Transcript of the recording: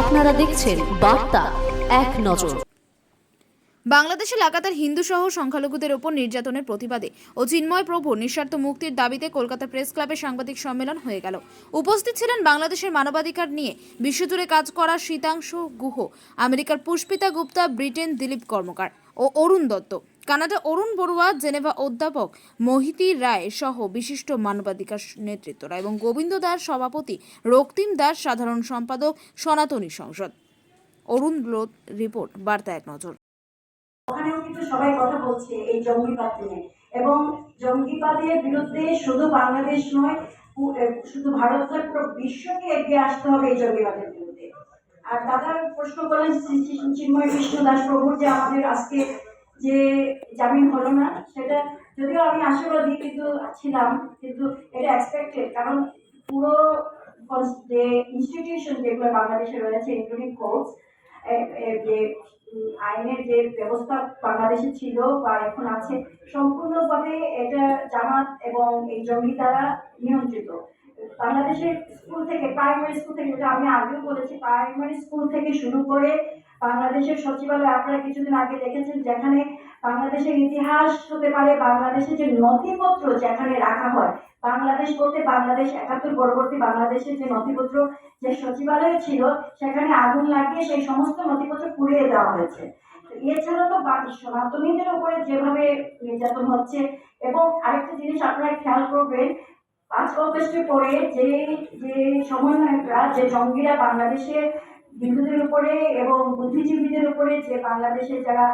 আপনারা দেখছেন বার্তা এক নজর। বাংলাদেশে লাগাতার হিন্দু সহ সংখ্যালঘুদের ওপর নির্যাতনের প্রতিবাদে ও চিন্ময় প্রভু নিঃস্বার্থ মুক্তির দাবিতে কলকাতা প্রেস ক্লাবে সাংবাদিক সম্মেলন হয়ে গেল। উপস্থিত ছিলেন বাংলাদেশের মানবাধিকার নিয়ে বিশ্বজুড়ে কাজ করা শীতাংশ গুহ, আমেরিকার পুষ্পিতা গুপ্তা, ব্রিটেন দিলীপ কর্মকার ও অরুণ দত্ত। কানাডা অরুণ বড়ুয়া, জেনেভা অধ্যাপক মহিতি রায় সহ বিশিষ্ট মানবাধিকার নেতৃত্বরা এবং গোবিন্দ দাস সভাপতি রক্তিম দাস সাধারণ সম্পাদক সনাতনী সংসদ। অরুণ লোধ রিপোর্ট, বার্তা এক নজর। ওখানেও কিন্তু সবাই কথা বলছে এই জঙ্গিবাদ নিয়ে। এবং জঙ্গিবাদের বিরুদ্ধে শুধু বাংলাদেশ নয় শুধু পুরো বিশ্বকে এগিয়ে আসতে হবে এই জঙ্গিবাদের বিরুদ্ধে। আর দাদা প্রশ্ন করলেন চিন্ময় কৃষ্ণ দাস প্রভুর যে আমাদের আজকে যে জামিন হলো না, সেটা যদিও আমি আশাবাদী কিন্তু ছিলাম, কিন্তু এটা এক্সপেক্টেড কারণ পুরো যে ইনস্টিটিউশন যেগুলো বাংলাদেশে রয়েছে ইনক্লুডিং কোর্টস যে আইনের যে ব্যবস্থা বাংলাদেশে ছিল বা এখন আছে, সম্পূর্ণভাবে এটা জামাত এবং এই জঙ্গি দ্বারা নিয়ন্ত্রিত। বাংলাদেশের স্কুল থেকে প্রাইমারি স্কুল থেকে, যেটা আমি আগেও বলেছি প্রাইমারি স্কুল থেকে শুরু করে বাংলাদেশের সচিবালয়, আপনারা কিছুদিন আগে দেখেছেন যেখানে বাংলাদেশের ইতিহাস হতে পারে, বাংলাদেশের যে নথিপত্র যেখানে রাখা হয়, বাংলাদেশ বলতে বাংলাদেশ একাত্তর, পরবর্তী বাংলাদেশের যে নথিপত্র যে সচিবালয় ছিল, সেখানে আগুন লাগিয়ে সেই সমস্ত নথিপত্র পুড়িয়ে দেওয়া হয়েছে। এছাড়া তো সনাতনীদের উপরে যেভাবে নির্যাতন হচ্ছে, এবং আরেকটা জিনিস আপনারা খেয়াল করবেন পাঁচ অগস্টের পরে যে যে সমন্বয়করা যে জঙ্গিরা বাংলাদেশের হিন্দুদের উপরে এবং বুদ্ধিজীবীদের উপরে যে বাংলাদেশে যারা